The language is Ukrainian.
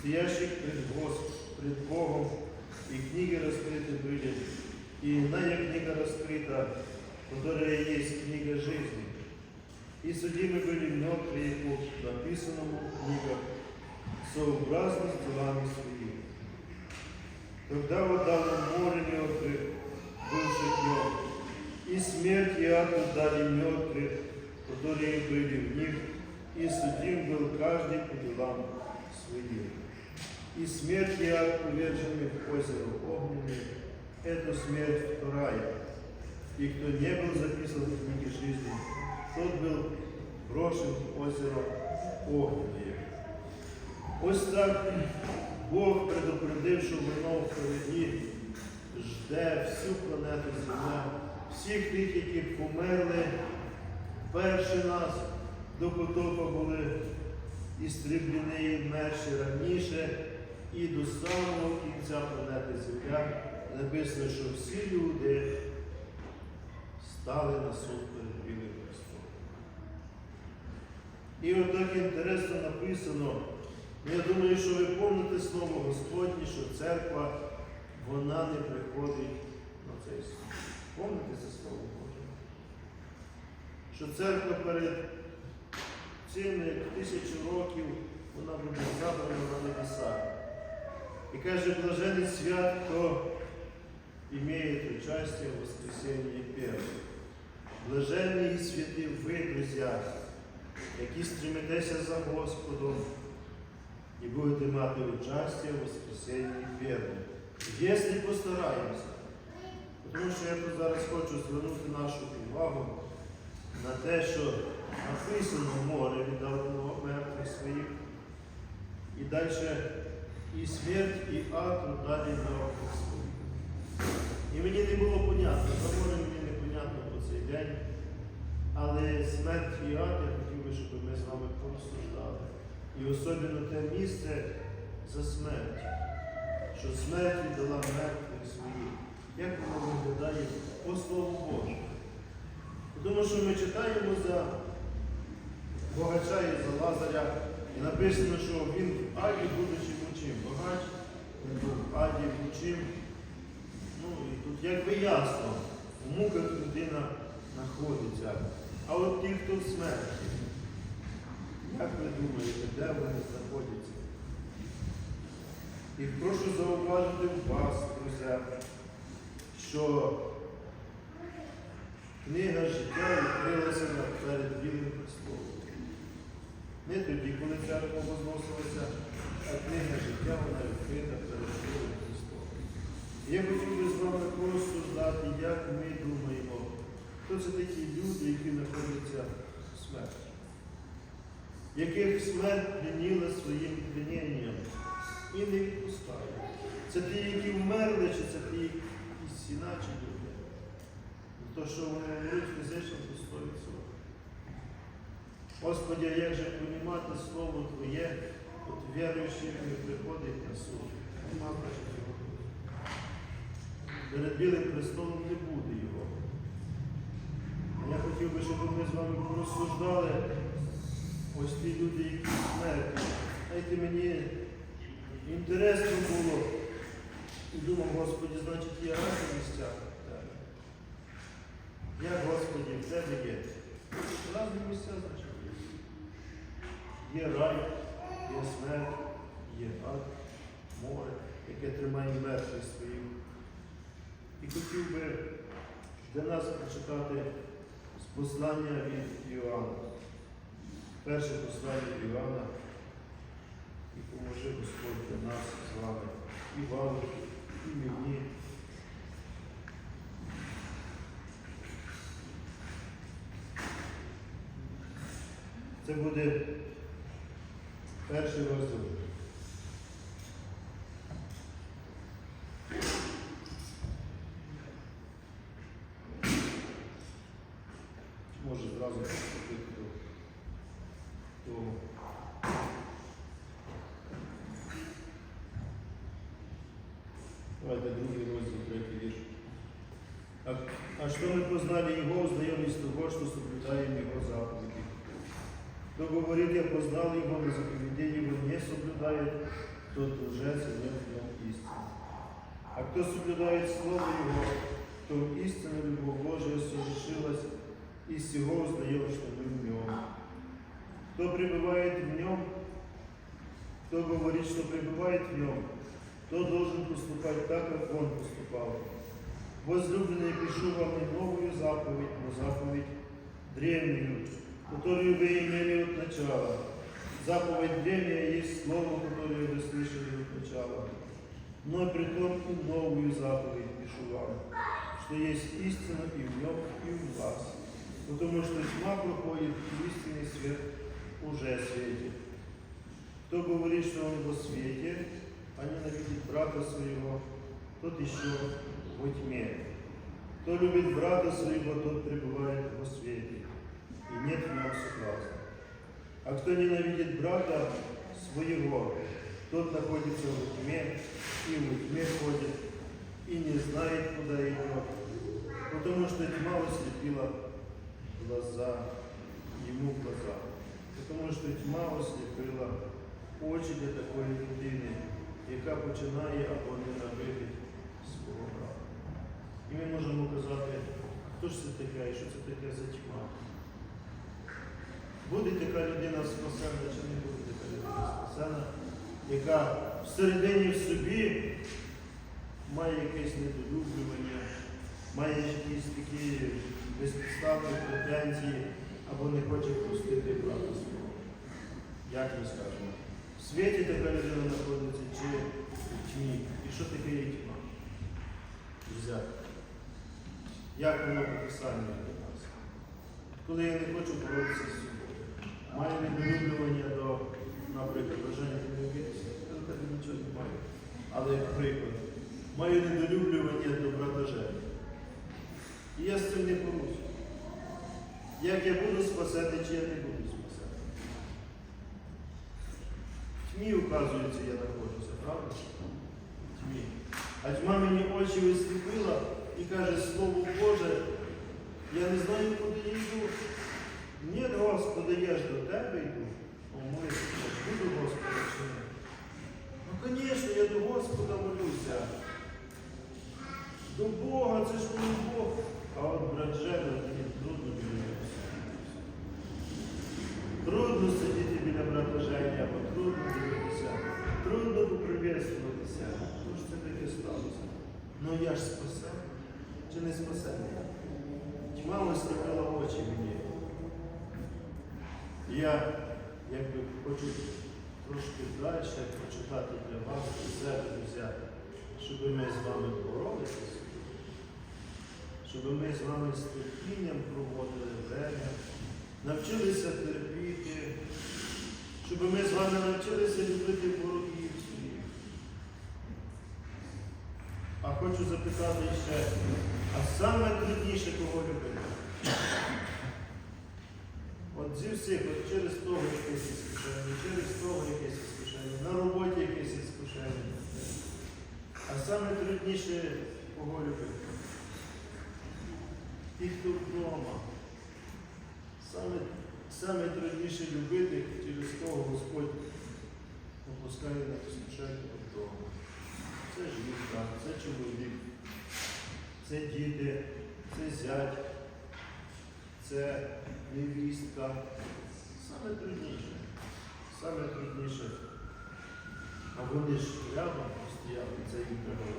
стоящих пред, Гос- пред Богом, и книги раскрыты были, и иная книга раскрыта, которая есть книга жизни. И судимы были мертвые по написанному в книгах, сообразно с делами своими. Тогда отдал он море мертвых, бывших днем, и смерть и ад отдали мертвых, которые были в них, и судим был каждый по делам своим. И смерть и ад повержены в озеро огненное, это смерть вторая. И кто не был записан в книге жизни, тот был брошен в озеро огненное. Ось так Бог, предупредивши воно впереді, жде всю планету Земля, всіх тих, які померли перші нас до потопа були істріблені і мерші раніше, і до самого кінця планети Земля написано, що всі люди стали на суд перед Білим Христом. І отак інтересно написано. Я думаю, що ви помните слово Господнє, що церква, вона не приходить на цей суд. Помните це слово Боже? Що церква перед цими тисячу років вона буде забрана на небеса. І каже, блажений свят, хто имеет участие в воскресении первого. Блаженні і святі ви, друзі, які стремитеся за Господом і будете мати участие в воскресении первого. Якщо постараємося. Тому що я тут зараз хочу звернути нашу увагу на те, що написано море віддало мертвих своїх. І далі і смерть, і ад далі мертвих своїх. І мені не було понятно, море мені не понятно по цей день. Але смерть і ад я хотів би, щоб ми з вами порозсуждали. І особливо те місце за смерть, що смерть віддала мертвих своїх. Як воно виглядає по Слову Божому? Тому що ми читаємо за Богача і за Лазаря, і написано, що він в аді, будучи мучим. Богач, він був в аді мучим. Ну і тут якби ясно, у муках людина знаходиться. А от ті, хто в смерті, як ви думаєте, де вони знаходяться? І прошу зауважити вас, друзі, що книга життя відкрилася перед Білим Христом. Не тоді, коли церква возносилася, а книга життя вона відкрита перед Білим Христом. Я хотів би з вами порозсуждати, як ми думаємо, хто це такі люди, які знаходяться в смерті, яких смерть пленіла своїм пленінням і не відпускає. Це ті, які вмерли, чи це ті, якісь іначе люди. То, що вони вмруть фізично, то 100%. Господи, як же понімати Слово Твоє, от віруючи, не приходить на суд. Нема його. Перед Білим Христом не буде його. Я хотів би, щоб ми з вами порозсуждали ось ті люди, які смерті. Знаєте, мені інтересно було і думав, Господи, значить, є різні місця. Так. Як, Господи, в тебе є? Різні місця, значить, є. Рай, є смерть, є ад, море, яке тримає мертвих своїх. І хотів би для нас прочитати з послання від Іоанна. Перше послання Іоанна. І поможи Господь для нас з вами, і вам, і мені. Це буде перший розділ. Чи може зразу приступити до того? Давайте другий розділ, третій вірш. А, а что мы познали Его, узнаем из того, что соблюдаем Его заповеди. Кто говорит, я познал Его, но заповедей Его не соблюдает, тот лжец и нет в нем истины. А кто соблюдает Слово Его, то истинно любовь Божия совершилась, и сего узнаем, что мы в нем. Кто пребывает в нем, кто говорит, что пребывает в нем, то должен поступать так, как он поступал. Возлюбленные, пишу вам не новую заповедь, но заповедь древнюю, которую вы имели от начала. Заповедь древняя есть слово, которое вы слышали от начала. Но при том и новую заповедь пишу вам, что есть истина и в нем, и в вас. Потому что тьма проходит, и истинный свет уже светит. Кто говорит, что он во свете, а ненавидит брата своего, тот еще во тьме. Кто любит брата своего, тот пребывает во свете, и нет в нем согласна. А кто ненавидит брата своего, тот находится во тьме, и во тьме ходит, и не знает, куда идет, потому что тьма ослепила глаза, ему глаза, потому що тьма осліпила очі для такої людини, яка починає або ненавидить свого брата. І ми можемо казати, хто ж це таке і що це таке за тьма? Буде така людина спасена чи не буде така людина спасена, яка всередині в собі має якесь недолюблювання, має якісь такі безпідставні претензії або не хоче простити брата свого. Як ми скажемо? В світі така людина знаходиться чи в тьмі? І що таке є тьма? Як воно по писанню для нас? Коли я не хочу боротися з собою, маю недолюблювання до, наприклад, бажання я нічого не маю. Але як приклад, маю недолюблювання до брата. І я з цим не порусь. Як я буду спасати, чи я не буду спасати? В тьмі, указується, я знаходжуся, правда? Тьмі. А тьма мені очі висліпила і каже, Слово Боже, я не знаю, куди йду. Ні, Господи, я ж до тебе йду. О, буду Господа чи ні? Ну, звісно, я до Господа молюся. До Бога, це ж коли Бог. А от брат Жена, мені трудно біля. Трудно сидіти біля брата Жені, або трудно дивитися, трудно поприветствуватися. Що ж це таке сталося? Ну я ж спасений. Чи не спасений? Тьма осліпила очі мені. Я якби хочу трошки далі почитати для вас і себе взяти, щоб ми з вами боролися, щоб ми з вами з терпінням проводили время, навчилися терпіти, щоб ми з вами навчилися любити ворогів своїх. А хочу запитати ще, а саме трудніше кого любити? Зі всіх, от через того якесь іскушення, через того якесь іскушення, на роботі якесь іскушення. А саме трудніше кого любити? Тих, хто вдома. Саме, саме трудніше любити, через того Господь опускає на іскушення вдома. Це жінка, це чоловік, це діти, це зять це невістка. Саме трудніше. Саме трудніше. А вони ж рядом стояли, це їм треба